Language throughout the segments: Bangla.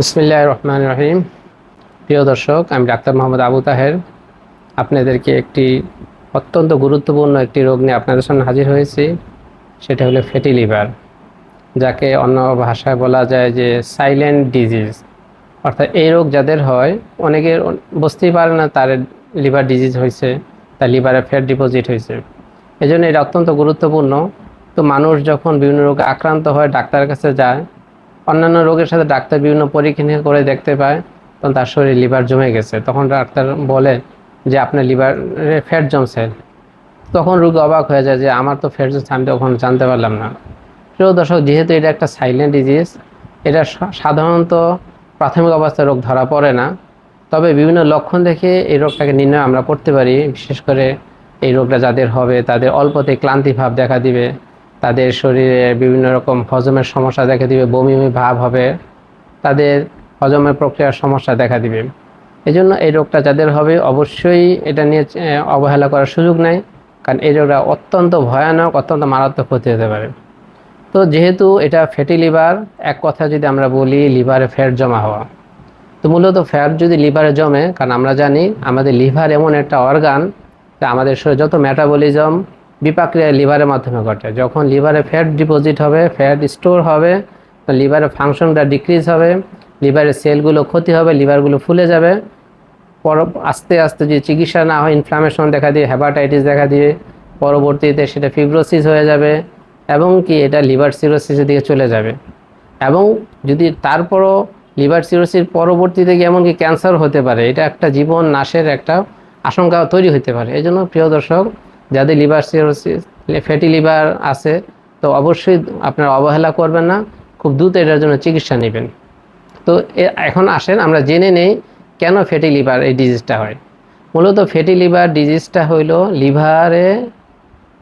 বিসমিল্লাহ রহমান রহিম। প্রিয় দর্শক, আমি ডাক্তার মোহাম্মদ আবু তাহের। আপনাদেরকে একটি অত্যন্ত গুরুত্বপূর্ণ একটি রোগ নিয়ে আপনাদের সামনে হাজির হয়েছি। সেটা হলো ফ্যাটি লিভার, যাকে অন্য ভাষায় বলা যায় যে সাইলেন্ট ডিজিজ। অর্থাৎ এই রোগ যাদের হয়, অনেকের বুঝতেই পারে না তার লিভার ডিজিজ হয়েছে, তার লিভারে ফ্যাট ডিপোজিট হয়েছে। এই জন্য এটা অত্যন্ত গুরুত্বপূর্ণ। তো মানুষ যখন বিভিন্ন রোগে আক্রান্ত হয়, ডাক্তারের কাছে যায় অন্যান্য রোগের সাথে ডাক্তার বিভিন্ন পরীক্ষা করে দেখতে পায়, তখন তার শরীরে লিভার জমে গেছে। তখন ডাক্তার বলে যে, আপনার লিভারে ফ্যাট জমছে। তখন রোগী অবাক হয়ে যায় যে, আমার তো ফ্যাট জমছে, আমি তখন জানতে পারলাম না। প্রিয় দর্শক, যেহেতু এটা একটা সাইলেন্ট ডিজিজ এটা সাধারণত প্রাথমিক অবস্থায় রোগ ধরা পড়ে না। তবে বিভিন্ন লক্ষণ দেখে এই রোগটাকে নির্ণয় আমরা করতে পারি। বিশেষ করে এই রোগটা যাদের হবে, তাদের অল্পতে ক্লান্তি ভাব দেখা দিবে। তাদের শরীরে বিভিন্ন রকম হজমের সমস্যা দেখা দিবে, বমি বমি ভাব হবে, তাদের হজমের প্রক্রিয়ার সমস্যা দেখা দিবে। এই জন্য এই রোগটা যাদের হবে, অবশ্যই এটা নিয়ে অবহেলা করার সুযোগ নেই, কারণ এই রোগটা অত্যন্ত ভয়ানক, অত্যন্ত মারাত্মক ক্ষতি হতে পারে। তো যেহেতু এটা ফ্যাটি লিভার এক কথা যদি আমরা বলি লিভারে ফ্যাট জমা হওয়া। তো মূলত ফ্যাট যদি লিভারে জমে, কারণ আমরা জানি আমাদের লিভার এমন একটা অর্গান আমাদের শরীরে যত মেটাবলিজম বিপাক্রিয়া লিভারের মাধ্যমে ঘটে। যখন লিভারে ফ্যাট ডিপোজিট হবে ফ্যাট স্টোর হবে লিভারের ফাংশনটা ডিক্রিজ হবে, লিভারের সেলগুলো ক্ষতি হবে, লিভারগুলো ফুলে যাবে। পর, আস্তে আস্তে যদি চিকিৎসা না হয় ইনফ্লামেশন দেখা দিয়ে হ্যাপাটাইটিস দেখা দিয়ে, পরবর্তীতে সেটা ফিব্রোসিস হয়ে যাবে এবং কি এটা লিভার সিরোসিসের দিকে চলে যাবে। এবং যদি তারপরও লিভার সিরোসিস পরবর্তীতে গিয়ে এমনকি ক্যান্সার হতে পারে, এটা একটা জীবন নাশের একটা আশঙ্কা তৈরি হতে পারে। এই জন্য প্রিয় দর্শক যাদের লিভার সিরোসিস ফ্যাটি লিভার আছে, তো অবশ্যই আপনারা অবহেলা করবেন না, খুব দ্রুত এটার জন্য চিকিৎসা নেবেন। তো এখন আসেন, আমরা জেনে নেই কেন ফ্যাটি লিভার এই ডিজিজটা হয়। মূলত ফ্যাটি লিভার ডিজিজটা হইল লিভারে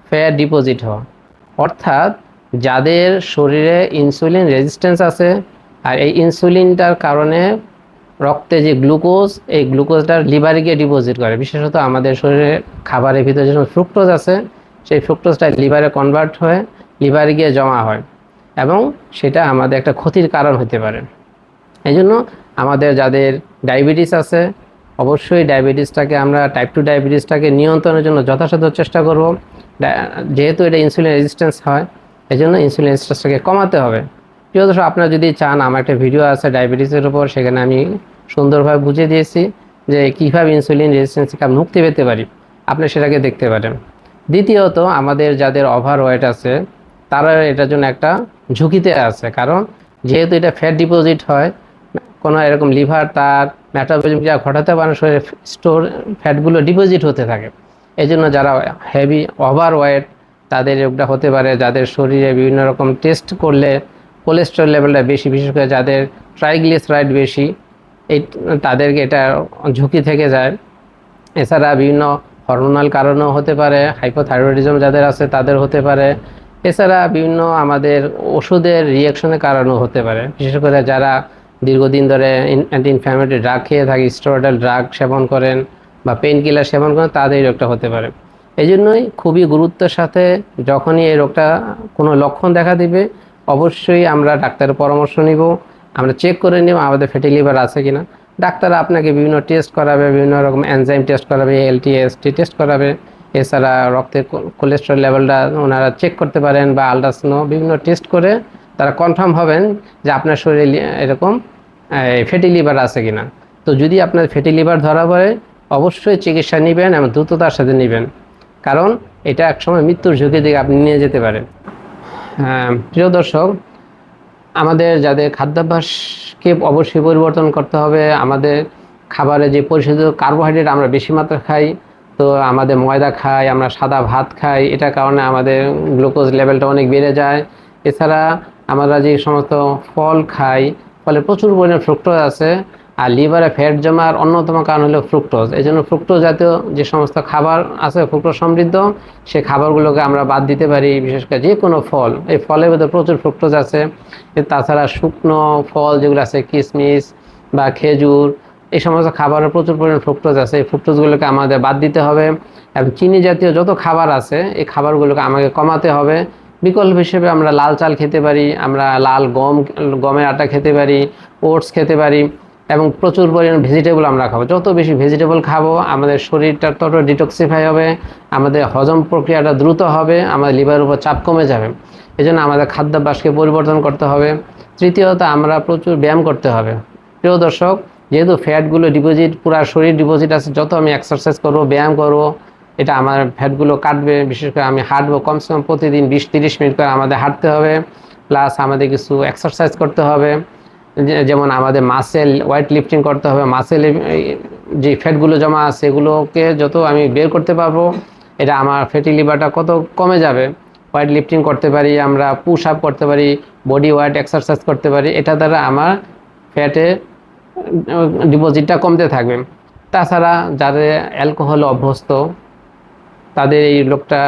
ফ্যাট ডিপোজিট হওয়া। অর্থাৎ যাদের শরীরে ইনসুলিন রেজিস্ট্যান্স আছে, আর এই ইনসুলিনটার কারণে রক্তে যে গ্লুকোজ, এই গ্লুকোজটা লিভারে গিয়ে ডিপোজিট করে। বিশেষত আমাদের শরীরে খাবারের ভিতরে যে ফ্রুক্টোজ আছে, সেই ফ্রুক্টোজটা লিভারে কনভার্ট হয়ে লিভারে গিয়ে জমা হয় এবং সেটা আমাদের একটা ক্ষতির কারণ হতে পারে। এই জন্য আমাদের যাদের ডায়াবেটিস আছে, অবশ্যই ডায়াবেটিসটাকে আমরা টাইপ টু ডায়াবেটিসটাকে নিয়ন্ত্রণের জন্য যথাসাধ্য চেষ্টা করব। যেহেতু এটা ইনসুলিন রেজিস্ট্যান্স হয় এই জন্য ইনসুলিন রেজিস্ট্যান্সটাকে কমাতে হবে। প্রিয় দর্শক, আপনারা যদি চান, আমার একটা ভিডিও আছে ডায়াবেটিসের উপর, সেখানে আমি সুন্দরভাবে বুঝিয়ে দিয়েছি যে কীভাবে ইনসুলিন রেজিস্ট্যান্স থেকে মুক্তি পেতে পারি। আপনি সেটাকে দেখতে পারেন। দ্বিতীয়ত, আমাদের যাদের ওভার ওয়েট আছে, তারা এটার জন্য একটা ঝুঁকিতে আছে। কারণ, যেহেতু এটা ফ্যাট ডিপোজিট হয়, কোনো এরকম লিভার তার মেটাবলিজম যা ঘটাতে পারে শরীরে স্টোর ফ্যাটগুলো ডিপোজিট হতে থাকে। এই জন্য যারা হেভি ওভার ওয়েট তাদের রোগটা হতে পারে, যাদের শরীরে বিভিন্ন রকম টেস্ট করলে কোলেস্ট্রল লেভেলটা বেশি, বিশেষ করে যাদের ট্রাইগ্লিসারাইড বেশি, এই তাদেরকে এটা ঝুঁকি থেকে যায়। এছাড়া বিভিন্ন হরমোনাল কারণেও হতে পারে হাইপোথাইরয়েডিজম যাদের আছে তাদের হতে পারে। এছাড়া বিভিন্ন আমাদের ওষুধের রিয়াকশনের কারণেও হতে পারে। বিশেষ করে যারা দীর্ঘদিন ধরে অ্যান্টি ইনফ্ল্যামেটরি ড্রাগ খেয়ে থাকে স্টেরয়েডাল ড্রাগ সেবন করেন বা পেন কিলার সেবন করেন, তাদের রোগটা হতে পারে। এই জন্যই খুবই গুরুত্বের সাথে যখনই এই রোগটা কোনো লক্ষণ দেখা দিবে অবশ্যই আমরা ডাক্তারের পরামর্শ নিব। আমরা চেক করে নিব আমাদের ফ্যাটি লিভার আছে কিনা। ডাক্তার আপনাকে বিভিন্ন টেস্ট করাবে, বিভিন্ন রকম এনজাইম টেস্ট করাবে এলটিএসটি টেস্ট করাবে। এছাড়া রক্তের কোলেস্ট্রল লেভেলটা ওনারা চেক করতে পারেন বা আলট্রাসনো বিভিন্ন টেস্ট করে তারা কনফার্ম হবেন যে আপনার শরীরে এরকম ফ্যাটি লিভার আছে কিনা। তো যদি আপনার ফ্যাটি লিভার ধরা পড়ে, অবশ্যই চিকিৎসা নেবেন এবং দ্রুততার সাথে নেবেন। কারণ এটা একসময় মৃত্যুর ঝুঁকি দিকে আপনি নিয়ে যেতে পারেন। প্রিয় দর্শক, আমাদের যাদের খাদ্যাভ্যাসকে অবশ্যই পরিবর্তন করতে হবে, আমাদের খাবারে যে পরিশোধিত কার্বোহাইড্রেট আমরা বেশি মাত্রা খাই, তো আমাদের ময়দা খাই, আমরা সাদা ভাত খাই, এটার কারণে আমাদের গ্লুকোজ লেভেলটা অনেক বেড়ে যায়। এছাড়া আমরা যে সমস্ত ফল খাই, ফলে প্রচুর পরিমাণে ফ্রুক্টোজ আছে আর লিভারে ফ্যাট জমার অন্যতম কারণ হলো ফ্রুক্টোজ এই জন্য ফ্রুক্টোজ জাতীয় যে সমস্ত খাবার আছে ফ্রুক্টোজ সমৃদ্ধ সেই খাবারগুলোকে আমরা বাদ দিতে পারি, বিশেষ করে যে কোনো ফল। এই ফলের মধ্যে প্রচুর ফ্রুক্টোজ আছে। তাছাড়া শুকনো ফল যেগুলো আছে কিশমিশ বা খেজুর, এই সমস্ত খাবারে প্রচুর পরিমাণে ফ্রুক্টোজ আছে। এই ফ্রুক্টোজগুলোকে আমাদের বাদ দিতে হবে। এবং চিনি জাতীয় যত খাবার আছে, এই খাবারগুলোকে আমাকে কমাতে হবে। বিকল্প হিসেবে আমরা লাল চাল খেতে পারি, আমরা লাল গম, গমের আটা খেতে পারি, ওটস খেতে পারি। এবং প্রচুর পরিমাণে ভেজিটেবল আমরা খাব। যত বেশি ভেজিটেবল খাব, আমাদের শরীরটা তত ডিটক্সিফাই হবে, আমাদের হজম প্রক্রিয়াটা দ্রুত হবে, আমাদের লিভারের উপর চাপ কমে যাবে। এই জন্য আমাদের খাদ্যাভ্যাসকে পরিবর্তন করতে হবে। তৃতীয়ত, আমরা প্রচুর ব্যায়াম করতে হবে। প্রিয় দর্শক, যেহেতু ফ্যাটগুলো ডিপোজিট পুরা শরীর ডিপোজিট আছে, যত আমি এক্সারসাইজ করব, ব্যায়াম করব, এটা আমার ফ্যাটগুলো কাটবে। বিশেষ করে আমি হাঁটবো, কমসে কম প্রতিদিন বিশ তিরিশ মিনিট করে আমাদের হাঁটতে হবে। প্লাস আমাদের কিছু এক্সারসাইজ করতে হবে। যেমন আমাদের মাসেল ওয়েট লিফটিং করতে হবে মাসেল যে ফ্যাটগুলো জমা আছে এগুলোকে যত আমি বের করতে পারব, এটা আমার ফ্যাটি লিভারটা কত কমে যাবে। ওয়েট লিফটিং করতে পারি, আমরা পুশ আপ করতে পারি বডি ওয়েট এক্সারসাইজ করতে পারি, এটা দ্বারা আমার ফ্যাটে ডিপোজিটটা কমতে থাকবে। তাছাড়া যাদের অ্যালকোহল অভ্যস্ত, তাদের এই রোগটা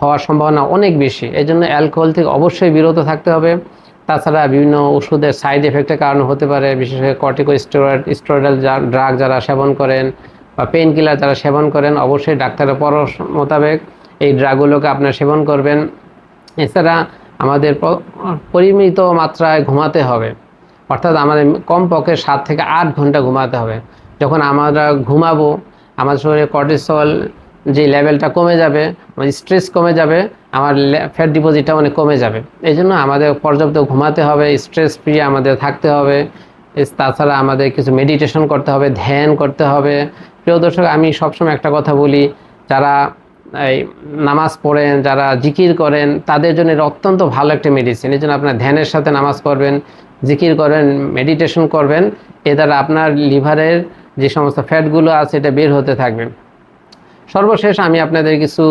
হওয়ার সম্ভাবনা অনেক বেশি। এই জন্য অ্যালকোহল থেকে অবশ্যই বিরত থাকতে হবে। তাছাড়া বিভিন্ন ওষুধের সাইড এফেক্টের কারণে হতে পারে, বিশেষ করে কর্টিকো স্টেরয়েড ড্রাগ যারা সেবন করেন বা পেন কিলার যারা সেবন করেন, অবশ্যই ডাক্তারের পরামর্শ মোতাবেক এই ড্রাগগুলোকে আপনারা সেবন করবেন। এছাড়া আমাদের পরিমিত মাত্রায় ঘুমাতে হবে। অর্থাৎ আমাদের কমপক্ষে সাত থেকে আট ঘণ্টা ঘুমাতে হবে। যখন আমরা ঘুমাবো, আমাদের শরীরে কর্টিসল যে লেভেলটা কমে যাবে স্ট্রেস কমে যাবে আমার ফ্যাট ডিপোজিটটা অনেক কমে যাবে। এই জন্য আমাদের পর্যাপ্ত ঘুমাতে হবে স্ট্রেস ফ্রি আমাদের থাকতে হবে। তাছাড়া আমাদের কিছু মেডিটেশন করতে হবে, ধ্যান করতে হবে। প্রিয় দর্শক, আমি সবসময় একটা কথা বলি, যারা এই নামাজ পড়েন, যারা জিকির করেন, তাদের জন্য এটা অত্যন্ত ভালো একটা মেডিসিন এই জন্য আপনার ধ্যানের সাথে নামাজ পড়বেন, জিকির করেন মেডিটেশন করবেন, এ দ্বারা আপনার লিভারের যে সমস্ত ফ্যাটগুলো আছে, এটা বের হতে থাকবে। সর্বশেষ আমি আপনাদের কিছু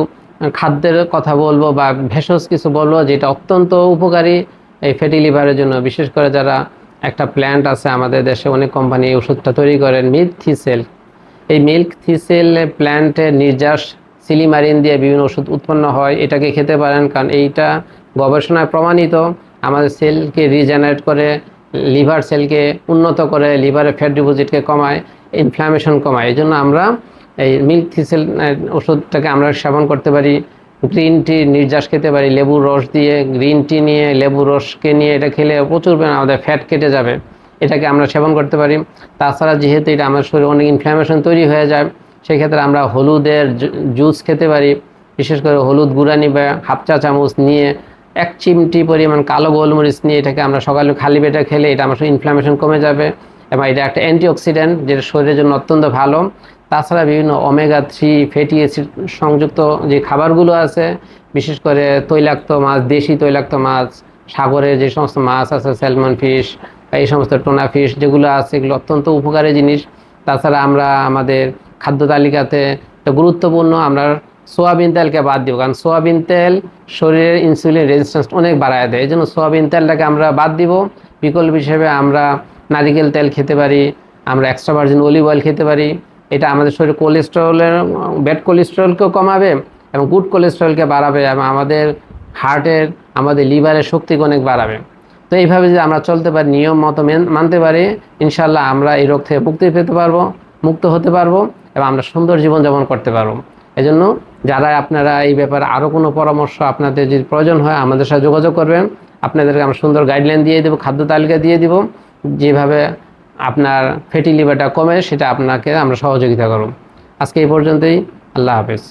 খাদ্যের কথা বলব বা ভেষজ কিছু বলব যেটা অত্যন্ত উপকারী এই ফ্যাটি লিভারের জন্য। বিশেষ করে যারা একটা প্ল্যান্ট আছে আমাদের দেশে, অনেক কোম্পানি এই ওষুধটা তৈরি করেন মিল্ক থিসেল এই মিল্ক থিসেল প্ল্যান্টের নির্যাস সিলিমারিন দিয়ে বিভিন্ন ওষুধ উৎপন্ন হয়, এটাকে খেতে পারেন কারণ এইটা গবেষণায় প্রমাণিত। আমাদের সেলকে রিজেনারেট করে লিভার সেলকে উন্নত করে লিভারের ফ্যাট ডিপোজিটকে কমায় ইনফ্লামেশন কমায়। এই জন্য আমরা এই মিল্ক থিসেল ওষুধটাকে আমরা সেবন করতে পারি, গ্রিন টি নির্যাস খেতে পারি, লেবুর রস দিয়ে, গ্রিন টি নিয়ে, লেবুর রসকে নিয়ে এটা খেলে প্রচুর পরিমাণে আমাদের ফ্যাট কেটে যাবে। এটাকে আমরা সেবন করতে পারি। তাছাড়া যেহেতু এটা আমার শরীরে অনেক ইনফ্লামেশন তৈরি হয়ে যায়, সেক্ষেত্রে আমরা হলুদের জুস খেতে পারি। বিশেষ করে হলুদ গুঁড়া নিবে, হাফ চা চামচ নিয়ে, এক চিমটি পরিমাণ কালো গোলমরিচ নিয়ে এটাকে আমরা সকালে খালি পেটে খেলে এটা আমার ইনফ্লামেশন কমে যাবে। এবং এটা একটা অ্যান্টিঅক্সিডেন্ট যেটা শরীরের জন্য অত্যন্ত ভালো। তাছাড়া বিভিন্ন ওমেগা থ্রি ফ্যাটি অ্যাসিড সংযুক্ত যে খাবারগুলো আছে, বিশেষ করে তৈলাক্ত মাছ, দেশি তৈলাক্ত মাছ সাগরে যে সমস্ত মাছ আছে স্যালমন ফিশ এই সমস্ত টোনা ফিশ যেগুলো আছে, এগুলো অত্যন্ত উপকারী জিনিস। তাছাড়া আমরা আমাদের খাদ্য তালিকাতে গুরুত্বপূর্ণ আমরা সোয়াবিন তেলকে বাদ দিব, কারণ সোয়াবিন তেল শরীরের ইনসুলিন রেজিস্ট্যান্স অনেক বাড়ায় দেয়। এই জন্য সোয়াবিন তেলটাকে আমরা বাদ দিব। বিকল্প হিসেবে আমরা নারিকেল তেল খেতে পারি, আমরা এক্সট্রা ভার্জিন অলিভ অয়েল খেতে পারি। এটা আমাদের শরীরে কোলেস্টেরলের ব্যাড কোলেস্টেরলকেও কমাবে এবং গুড কোলেস্টেরলকে বাড়াবে এবং আমাদের হার্টের আমাদের লিভারের শক্তিকে অনেক বাড়াবে। তো এইভাবে যদি আমরা চলতে পারি, নিয়ম মতো মেন- মানতে পারি ইনশাল্লাহ আমরা এই রোগ থেকে মুক্তি পেতে পারব, মুক্ত হতে পারব এবং আমরা সুন্দর জীবনযাপন করতে পারব। এজন্য যারা আপনারা এই ব্যাপারে আরও কোনো পরামর্শ আপনাদের যদি প্রয়োজন হয়, আমাদের সাথে যোগাযোগ করবেন। আপনাদেরকে আমরা সুন্দর গাইডলাইন দিয়ে দেবো, খাদ্য তালিকা দিয়ে দিব। যেভাবে আপনার ফ্যাটি লিভারটা কমে সেটা আপনাকে আমরা সহযোগিতা করব। আজকে এই পর্যন্তই আল্লাহ হাফেজ।